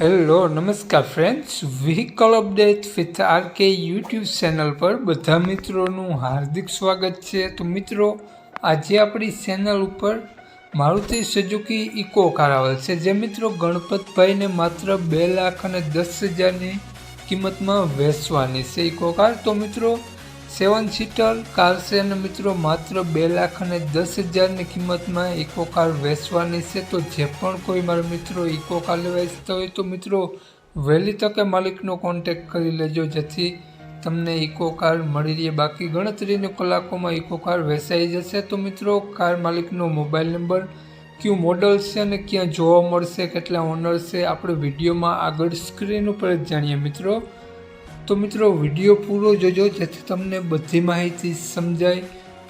Hello નમસ્કાર friends vehicle update with RK YouTube channel પર બધા મિત્રોનું હાર્દિક સ્વાગત છે. તો મિત્રો, આજે આપણી ચેનલ ઉપર મારુતિ સુઝુકી ઇકો કાર આવેલ છે. જે મિત્રો ગણપતભાઈને માત્ર બે લાખ અને દસ હજારની કિંમતમાં વેચવાની છે ઇકો કાર તો મિત્રો સેવન સીટર કાર છે અને મિત્રો માત્ર બે લાખ અને દસ હજારની કિંમતમાં ઇકો કાર વેચવાની છે. તો જે પણ કોઈ મારા મિત્રો ઇકો કાર લેવા ઈચ્છતા હોય તો મિત્રો વહેલી તકે માલિકનો કોન્ટેક કરી લેજો. જેથી તમને ઇકો કાર મળી રહે. બાકી ગણતરીની કલાકોમાં ઇકો કાર વેચાઈ જશે. તો મિત્રો કાર માલિકનો મોબાઈલ નંબર, કયું મોડલ છે અને ક્યાં જોવા મળશે, કેટલા ઓનર છે, આપણે વિડીયોમાં આગળ સ્ક્રીન ઉપર જ જાણીએ મિત્રો. તો મિત્રો, વીડિયો પૂરો જોજો, જેથી તમને બધી માહિતી સમજાય.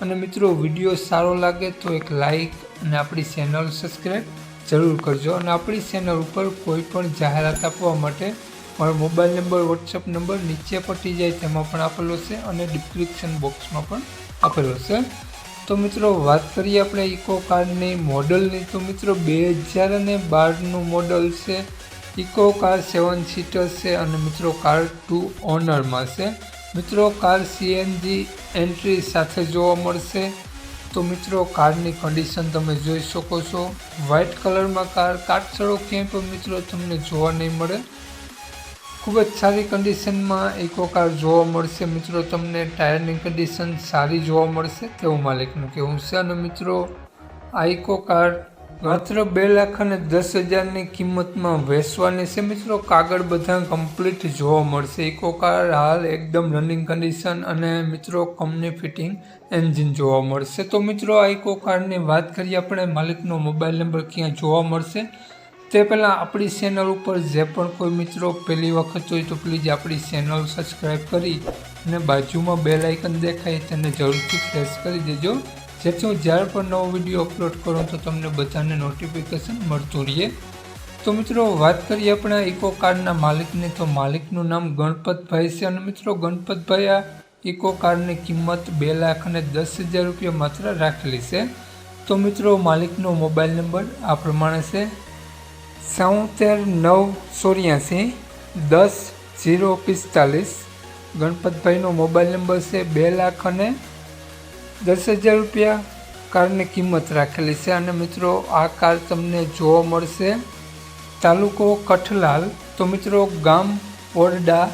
અને મિત્રો, વીડિયો સારો લાગે તો એક લાઈક અને આપણી ચેનલ સબસ્ક્રાઈબ જરૂર કરજો. અને આપણી ચેનલ ઉપર કોઈ પણ જાહેરાત આપવા માટે મારો મોબાઈલ નંબર, વોટ્સઅપ નંબર નીચે પટી જાય, તેમાં પણ આપેલો છે અને ડિસ્ક્રિપ્શન બોક્સમાં પણ આપેલો છે. તો મિત્રો, વાત કરીએ આપણે ઇકો કારની મોડલની. તો મિત્રો, બે હજાર અને બારનું મોડલ છે. ઇકો કાર સેવન સીટર છે અને મિત્રો કાર ટુ ઓનરમાં છે. મિત્રો કાર સીએનજી એન્ટ્રી સાથે જોવા મળશે. તો મિત્રો કારની કન્ડિશન તમે જોઈ શકો છો. વ્હાઇટ કલરમાં કાર કાટછડો ક્યાંય પણ મિત્રો તમને જોવા નહીં મળે. ખૂબ જ સારી કન્ડિશનમાં ઇકો કાર જોવા મળશે. મિત્રો તમને ટાયરની કન્ડિશન સારી જોવા મળશે. તેવું માલિકનું કહેવું છે. અને મિત્રો આ ઇકો કાર માત્ર બે લાખ અને દસ હજારની કિંમતમાં વેચવાની છે મિત્રો. કાગળ બધા કમ્પ્લીટ જોવા મળશે. ઇકો કાર હાલ એકદમ રનિંગ કન્ડિશન અને મિત્રો કંપની ફિટિંગ એન્જિન જોવા મળશે. તો મિત્રો, આ ઇકો વાત કરીએ આપણે. માલિકનો મોબાઈલ નંબર ક્યાં જોવા મળશે? તે પહેલાં આપણી ચેનલ ઉપર જે પણ કોઈ મિત્રો પહેલી વખત હોય તો પ્લીઝ આપણી ચેનલ સબસ્ક્રાઈબ કરી અને બાજુમાં બે લાઇકન દેખાય તેને જરૂરથી પ્રેસ કરી દેજો. જેથી હું જ્યારે પણ નવો વીડિયો અપલોડ કરું તો તમને બધાને નોટિફિકેશન મળતું રહીએ તો મિત્રો, વાત કરીએ આપણે ઇકો કારના માલિકની. તો માલિકનું નામ ગણપતભાઈ છે અને મિત્રો, ગણપતભાઈ આ ઇકો કારની કિંમત બે લાખ અને દસ હજાર રૂપિયા માત્ર રાખેલી છે. તો મિત્રો, માલિકનો મોબાઈલ નંબર આ પ્રમાણે છે. સાઉતેર નવ ચોર્યાસી દસ ઝીરો પિસ્તાલીસ. ગણપતભાઈનો મોબાઈલ નંબર છે બે લાખ અને દસ હજાર રૂપિયા કારની કિંમત રાખેલી છે. અને મિત્રો, આ કાર તમને જોવા મળશે. તાલુકો કઠલાલ. તો મિત્રો, ગામ ઓરડા.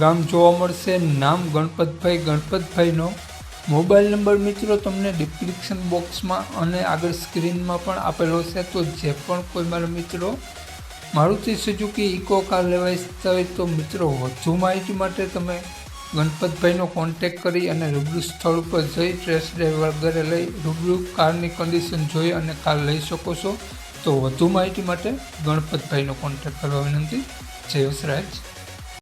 ગામ જોવા મળશે. નામ ગણપતભાઈ, ગણપતભાઈનો. મોબાઈલ નંબર મિત્રો તમને ડિસ્ક્રિપ્શન બોક્સમાં અને આગળ સ્ક્રીનમાં પણ આપેલો છે. તો જે પણ કોઈ મારા મિત્રો, મારુતિ સુઝુકી ઇકો કાર લેવા ઈચ્છતા હોય તો મિત્રો, વધુ માહિતી માટે તમે ગણપતભાઈનો કોન્ટેક કરી અને રૂબરૂ સ્થળ ઉપર જઈ ટ્રેસ ડ્રાઈવ વગેરે લઈ રૂબરૂ કારની કન્ડિશન જોઈ અને કાર લઈ શકો છો. તો વધુ માહિતી માટે ગણપતભાઈનો કોન્ટેક કરવા વિનંતી. જય વસરાજ.